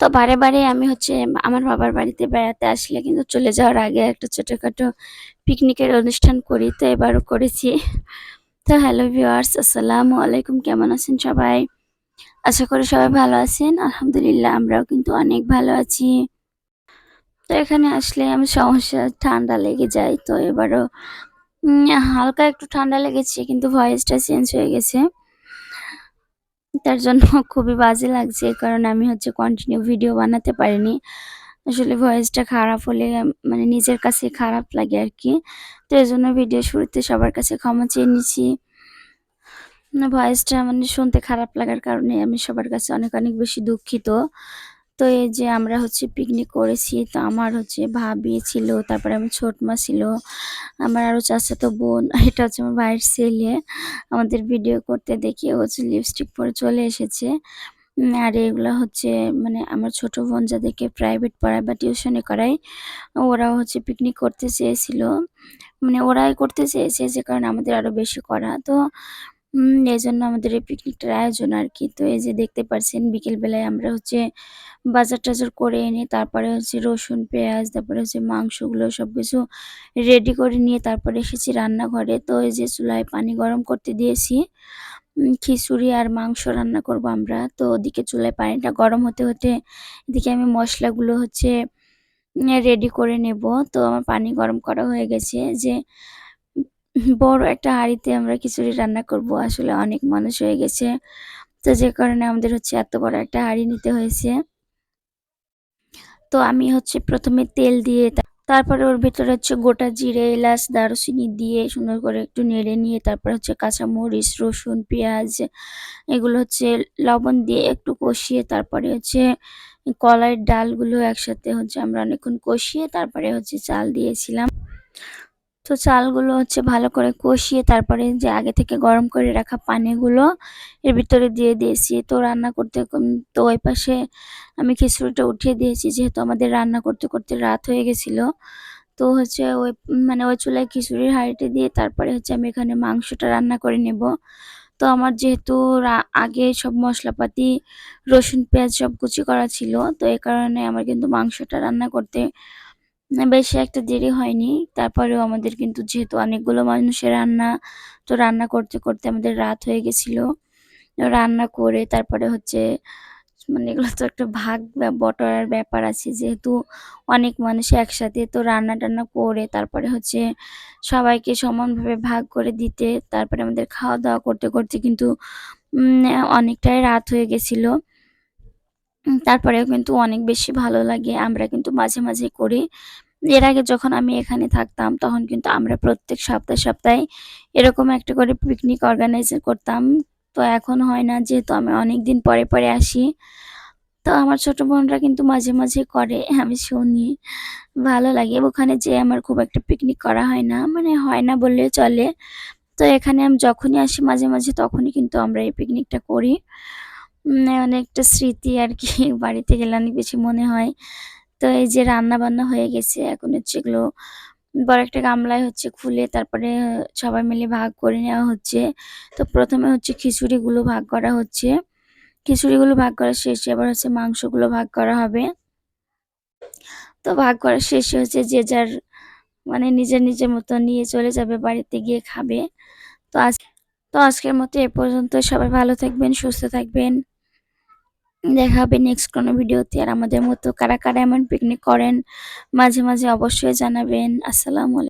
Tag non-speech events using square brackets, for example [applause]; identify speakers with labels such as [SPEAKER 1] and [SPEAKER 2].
[SPEAKER 1] তো বারে বারে আমি হচ্ছে আমার বাবার বাড়িতে বেড়াতে আসলে কিন্তু চলে যাওয়ার আগে একটা ছোটোখাটো পিকনিকের অনুষ্ঠান করি, তো এবারও করেছি। তো হ্যালো ভিউয়ার্স আসসালামু আলাইকুম, কেমন আছেন সবাই? আশা করি সবাই ভালো আছেন, আলহামদুলিল্লাহ আমরাও কিন্তু অনেক ভালো আছি। তো এখানে আসলে আমি সমস্যা, ঠান্ডা লেগে যায়, তো এবারও হালকা একটু ঠান্ডা লেগেছে কিন্তু ভয়েসটা চেঞ্জ হয়ে গেছে। তার জন্য [laughs] খুবই বাজে লাগছে, কারণ আমি হচ্ছে কন্টিনিউ ভিডিও বানাতে পারিনি। আসলে ভয়েসটা খারাপ হলে মানে নিজের কাছে খারাপ লাগে আর কি তো এই জন্য ভিডিও শুরুতে সবার কাছে ক্ষমা চেয়ে নিছি ভয়েসটা মানে শুনতে খারাপ লাগার কারণে আমি সবার কাছে অনেক অনেক বেশি দুঃখিত। তো এই যে আমরা হচ্ছে পিকনিক করেছি, তো আমার হচ্ছে ভাবি ছিল, তারপরে আমার ছোট মা ছিল, আমার আরও চাচাতো বোন, [laughs] এটা হচ্ছে আমার ভাইয়ের ছেলে, আমাদের ভিডিও করতে দেখে হচ্ছে লিপস্টিক পরে চলে এসেছে। আর এগুলো হচ্ছে মানে আমার ছোট বোন যাদেরকে প্রাইভেট পড়ায় বা টিউশনে করায়, ওরাও হচ্ছে পিকনিক করতে চেয়েছিল। মানে ওরাই করতে চেয়েছে যে কারণে আমাদের আরও বেশি করা। তো এই জন্য আমাদের এই পিকনিকটার আয়োজন আর কি। তো এই যে দেখতে পাচ্ছেন বিকেল বেলায় আমরা হচ্ছে বাজার টাজার করে এনে, তারপরে হচ্ছে রসুন, পেঁয়াজ, তারপরে হচ্ছে মাংসগুলো সব কিছু রেডি করে নিয়ে তারপরে এসেছি রান্নাঘরে। তো এই যে চুলায় পানি গরম করতে দিয়েছি। খিচুড়ি আর মাংস রান্না করব আমরা। তো ওদিকে চুলায় পানিটা গরম হতে হতে এদিকে আমি মশলাগুলো হচ্ছে রেডি করে নেব। তো আমার পানি গরম করা হয়ে গেছে যে বড় একটা হাঁড়িতে আমরা খিচুড়ি রান্না করব, আসলে অনেক মানুষ হয়ে গেছে। তো যে কারণে আমাদের হচ্ছে এত বড় একটা হাঁড়ি নিতে হয়েছে। তো আমি হচ্ছে প্রথমে তেল দিয়ে তারপরে ওর ভেতরে হচ্ছে গোটা জিরে, এলাচ, দারুচিনি দিয়ে সুন্দর করে একটু নেড়ে নিয়ে তারপরে হচ্ছে কাঁচামরিচ, রসুন, পেঁয়াজ, এগুলো হচ্ছে লবণ দিয়ে একটু কষিয়ে তারপরে হচ্ছে কলাইয়ের ডালগুলো একসাথে হচ্ছে আমরা অনেকক্ষণ কষিয়ে তারপরে হচ্ছে চাল দিয়েছিলাম। তো চালগুলো হচ্ছে ভালো করে কষিয়ে তারপরে যে আগে থেকে গরম করে রাখা পানিগুলো এর ভিতরে দিয়ে দিয়েছি। তো রান্না করতে তো ওই পাশে আমি খিচুড়িটা উঠিয়ে দিয়েছি, যেহেতু আমাদের রান্না করতে করতে রাত হয়ে গেছিল। তো হচ্ছে ওই মানে ওই চুলায় খিচুড়ির হাঁড়িতে দিয়ে তারপরে হচ্ছে আমি এখানে মাংসটা রান্না করে নেব। তো আমার যেহেতু আগে সব মশলাপাতি, রসুন, পেঁয়াজ সব কুচি করা ছিল, তো এই কারণে আমার কিন্তু মাংসটা রান্না করতে বেশি একটা দেরি হয়নি। তারপরেও আমাদের কিন্তু যেহেতু অনেকগুলো মানুষের রান্না, তো রান্না করতে করতে আমাদের রাত হয়ে গেছিল। রান্না করে তারপরে হচ্ছে মানে এগুলো তো একটা ভাগ বা বটোয়ারার ব্যাপার আছে যেহেতু অনেক মানুষ একসাথে, তো রান্না টান্না করে তারপরে হচ্ছে সবাইকে সমানভাবে ভাগ করে দিতে, তারপরে আমাদের খাওয়া দাওয়া করতে করতে কিন্তু অনেকটাই রাত হয়ে গেছিল। তারপরেও কিন্তু অনেক বেশি ভালো লাগে। আমরা কিন্তু মাঝে মাঝে করি। এর আগে যখন আমি এখানে থাকতাম, তখন কিন্তু আমরা প্রত্যেক সপ্তাহে সপ্তাহে এরকম একটা করে পিকনিক অর্গানাইজ করতাম। তো এখন হয় না, যেহেতু আমি অনেক দিন পরে পরে আসি। তো আমার ছোট বোনরা কিন্তু মাঝে মাঝে করে, আমি শুনি। ভালো লাগে। ওখানে যে আমার খুব একটা পিকনিক করা হয় না মানে হয় না বললে চলে। তো এখানে আমি যখনই আসি মাঝে মাঝে, তখনই কিন্তু আমরা এই পিকনিকটা করি। অনেকটা স্মৃতি আর কি [laughs] বাড়িতে গেলে অনেক বেশি মনে হয়। তো এই যে রান্না বান্না হয়ে গেছে, এখন হচ্ছে এগুলো বড় একটা গামলায় হচ্ছে খুলে তারপরে সবাই মিলে ভাগ করে নেওয়া হচ্ছে। তো প্রথমে হচ্ছে খিচুড়িগুলো ভাগ করা হচ্ছে। খিচুড়িগুলো ভাগ করা শেষে আবার হচ্ছে মাংসগুলো ভাগ করা হবে। তো ভাগ করা শেষে হচ্ছে যে যার মানে নিজের নিজের মতো নিয়ে চলে যাবে, বাড়িতে গিয়ে খাবে। তো আজ, তো আজকের মতো এ পর্যন্ত। সবাই ভালো থাকবেন, সুস্থ থাকবেন। দেখা হবে নেক্সট কোনো ভিডিওতে আর আমাদের মতো কারা কারা এমন পিকনিক করেন, মাঝে মাঝে অবশ্যই জানাবেন। আসসালামু আলাইকুম।